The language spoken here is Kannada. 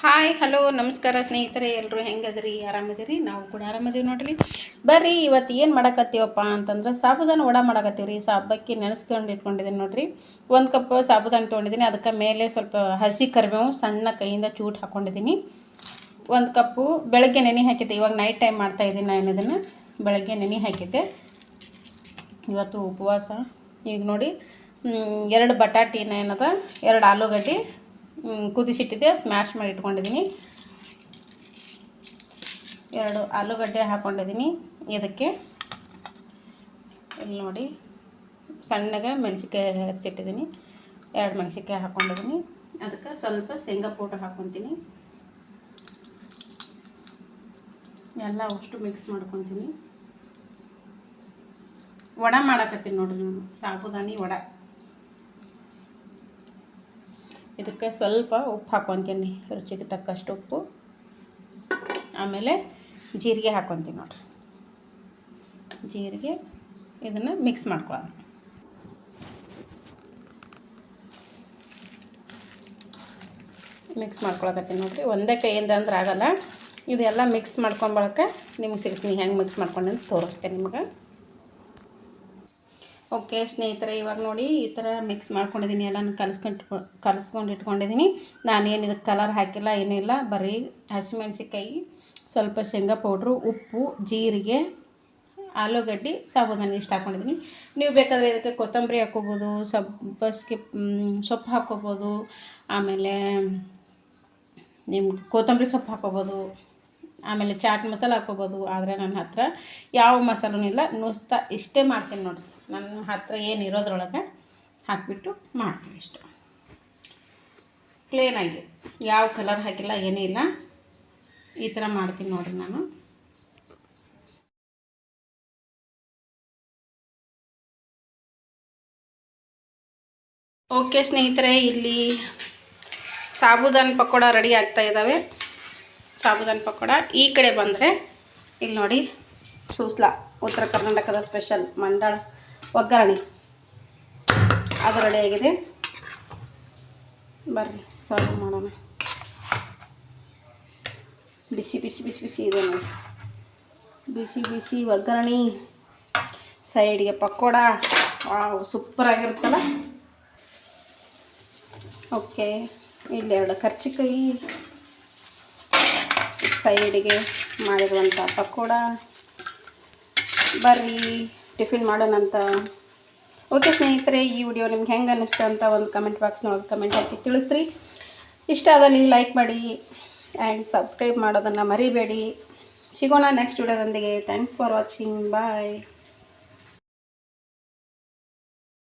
ಹಾಯ್ ಹಲೋ ನಮಸ್ಕಾರ ಸ್ನೇಹಿತರೆ ಎಲ್ಲರೂ ಹೆಂಗದ್ರಿ? ಆರಾಮದಿರಿ ನಾವು ಕೂಡ ಆರಾಮದೀವಿ ನೋಡ್ರಿ. ಬರ್ರಿ, ಇವತ್ತು ಏನು ಮಾಡಕತ್ತೀವಪ್ಪ ಅಂತಂದ್ರೆ ಸಾಬುದಾನ ವಡ ಮಾಡಕತ್ತೀವಿ ರೀ ಸಾಬಕ್ಕಿ ನೆನೆಸ್ಕೊಂಡು ಇಟ್ಕೊಂಡಿದ್ದೀನಿ ನೋಡ್ರಿ. ಒಂದು ಕಪ್ ಸಾಬುದಾನ ತೊಗೊಂಡಿದ್ದೀನಿ. ಅದಕ್ಕೆ ಮೇಲೆ ಸ್ವಲ್ಪ ಹಸಿ ಕರಿಬೇವು ಸಣ್ಣ ಕೈಯಿಂದ ಚೂಟ್ ಹಾಕ್ಕೊಂಡಿದ್ದೀನಿ ಒಂದು ಕಪ್ಪು ಬೆಳಗ್ಗೆ ನೆನೆ ಹಾಕಿದ್ದೆ. ಇವಾಗ ನೈಟ್ ಟೈಮ್ ಮಾಡ್ತಾ ಇದ್ದೀನಿ ನಾನು ಇದನ್ನು. ಬೆಳಗ್ಗೆ ನೆನೆ ಹಾಕಿದ್ದೆ. ಇವತ್ತು ಉಪವಾಸ. ಈಗ ನೋಡಿ ಎರಡು ಬಟಾಟಿನ ಏನದ? ಎರಡು ಆಲೂಗಡ್ಡೆ. ಕುದಿಸಿಟ್ಟಿದ್ದೆ ಸ್ಮ್ಯಾಶ್ ಮಾಡಿ ಇಟ್ಕೊಂಡಿದ್ದೀನಿ ಎರಡು ಆಲೂಗಡ್ಡೆ ಹಾಕ್ಕೊಂಡಿದ್ದೀನಿ ಇದಕ್ಕೆ. ಇಲ್ಲಿ ನೋಡಿ, ಸಣ್ಣಗೆ ಮೆಣಸಿನ್ಕಾಯಿ ಹೆಚ್ಚಿಟ್ಟಿದ್ದೀನಿ ಎರಡು ಮೆಣಸಿನ್ಕಾಯಿ ಹಾಕ್ಕೊಂಡಿದ್ದೀನಿ ಅದಕ್ಕೆ ಸ್ವಲ್ಪ ಶೇಂಗಾ ಪೌಡ್ರ್ ಹಾಕ್ಕೊತೀನಿ ಎಲ್ಲ ಅಷ್ಟು ಮಿಕ್ಸ್ ಮಾಡ್ಕೊತೀನಿ. ವಡ ಮಾಡಕತ್ತೀನಿ ನೋಡಿರಿ ನಾನು, ಸಾಬುದಾನಿ ವಡ. ಇದಕ್ಕೆ ಸ್ವಲ್ಪ ಉಪ್ಪು ಹಾಕ್ಕೊತೀನಿ ರುಚಿಗೆ ತಕ್ಕಷ್ಟು ಉಪ್ಪು. ಆಮೇಲೆ ಜೀರಿಗೆ ಹಾಕ್ಕೊತೀನಿ ನೋಡ್ರಿ. ಜೀರಿಗೆ ಇದನ್ನು ಮಿಕ್ಸ್ ಮಾಡ್ಕೊಳ್ಳೋಣ. ಮಿಕ್ಸ್ ಮಾಡ್ಕೊಳಕತ್ತೀನಿ ನೋಡಿರಿ. ಒಂದೇ ಕೈಯಿಂದ ಅಂದ್ರೆ ಆಗಲ್ಲ. ಇದೆಲ್ಲ ಮಿಕ್ಸ್ ಮಾಡ್ಕೊಂಬಳಕ್ಕೆ ನಿಮ್ಗೆ ಸಿಗ್ತೀನಿ ಹೆಂಗೆ ಮಿಕ್ಸ್ ಮಾಡ್ಕೊಂಡು ಅಂತ ತೋರಿಸ್ತೀನಿ ನಿಮ್ಗೆ. ಓಕೆ, ಸ್ನೇಹಿತರೆ, ಇವಾಗ ನೋಡಿ ಈ ಥರ ಮಿಕ್ಸ್ ಮಾಡ್ಕೊಂಡಿದ್ದೀನಿ, ಎಲ್ಲನೂ ಕಲಿಸ್ಕೊಂಡು ಕಲಿಸ್ಕೊಂಡು ಇಟ್ಕೊಂಡಿದ್ದೀನಿ. ನಾನೇನು ಇದಕ್ಕೆ ಕಲರ್ ಹಾಕಿಲ್ಲ ಏನಿಲ್ಲ ಬರೀ ಹಸಿಮೆಣ್ಸಿಕಾಯಿ ಸ್ವಲ್ಪ ಶೇಂಗಾ ಪೌಡ್ರು ಉಪ್ಪು, ಜೀರಿಗೆ, ಆಲೂಗಡ್ಡೆ ಸಾಬುದಾನ ಇಷ್ಟು ಹಾಕ್ಕೊಂಡಿದ್ದೀನಿ ನೀವು ಬೇಕಾದರೆ ಇದಕ್ಕೆ ಕೊತ್ತಂಬರಿ ಹಾಕ್ಕೋಬೋದು ಸಬ್ಬಸ್ಗೆ ಸೊಪ್ಪು ಹಾಕ್ಕೋಬೋದು, ಆಮೇಲೆ ನಿಮ್ಗೆ ಕೊತ್ತಂಬರಿ ಸೊಪ್ಪು ಹಾಕ್ಕೋಬೋದು, ಆಮೇಲೆ ಚಾಟ್ ಮಸಾಲ ಹಾಕ್ಕೋಬೋದು, ಆದರೆ ನನ್ನ ಹತ್ರ ಯಾವ ಮಸಾಲೂ ಇಲ್ಲ. ನುಸ್ತಾ ಇಷ್ಟೇ ಮಾಡ್ತೀನಿ ನೋಡಿರಿ. ನನ್ನ ಹತ್ರ ಏನು ಇರೋದ್ರೊಳಗೆ ಹಾಕಿಬಿಟ್ಟು ಮಾಡ್ತೀನಿ ಇಷ್ಟು. ಕ್ಲೀನಾಗಿ ಯಾವ ಕಲರ್ ಹಾಕಿಲ್ಲ, ಏನೂ ಇಲ್ಲ. ಈ ಥರ ಮಾಡ್ತೀನಿ ನೋಡಿರಿ ನಾನು. ಓಕೆ ಸ್ನೇಹಿತರೆ, ಇಲ್ಲಿ ಸಾಬುದಾನ ಪಕೋಡ ರೆಡಿ ಆಗ್ತಾ ಇದ್ದಾವೆ ಸಾಬುದಾನ ಪಕೋಡ ಈ ಕಡೆ ಬಂದರೆ, ಇಲ್ಲಿ ನೋಡಿ, ಸೂಸ್ಲಾ, ಉತ್ತರ ಕರ್ನಾಟಕದ ಸ್ಪೆಷಲ್ ಮಂಡಳ. ಒಗ್ಗರಣೆ. ಅದು ಆಗಿದೆ. ಬರ್ರಿ ಸರ್ವ್ ಮಾಡೋಣ. ಬಿಸಿ ಬಿಸಿ ಬಿಸಿ ಬಿಸಿ ಇದೆ ನೋಡಿ. ಬಿಸಿ ಬಿಸಿ ಒಗ್ಗರಣೆ. ಸೈಡ್ಗೆ ಪಕೋಡ. ಸೂಪರ್ ಆಗಿರುತ್ತಲ್ಲ? ಓಕೆ ಎರಡು ಕರ್ಚಿಕಾಯಿ. ಸೈಡಿಗೆ ಮಾಡಿರುವಂಥ ಪಕೋಡ. ಬರ್ರಿ. ಟಿಫಿನ್ ಮಾಡೋಣಂತ ಓಕೆ ಸ್ನೇಹಿತರೆ, ಈ ವಿಡಿಯೋ ನಿಮ್ಗೆ ಹೆಂಗೆ ಅನ್ನಿಸ್ತು ಅಂತ ಒಂದು ಕಮೆಂಟ್ ಬಾಕ್ಸ್ನೊಳಗೆ ಕಮೆಂಟ್ ಹಾಕಿ ತಿಳಿಸ್ರಿ. ಇಷ್ಟ ಆದಲ್ಲಿ ಲೈಕ್ ಮಾಡಿ ಆ್ಯಂಡ್ ಸಬ್ಸ್ಕ್ರೈಬ್ ಮಾಡೋದನ್ನು ಮರಿಬೇಡಿ. ಸಿಗೋಣ next ವಿಡಿಯೋದೊಂದಿಗೆ. Thanks for watching bye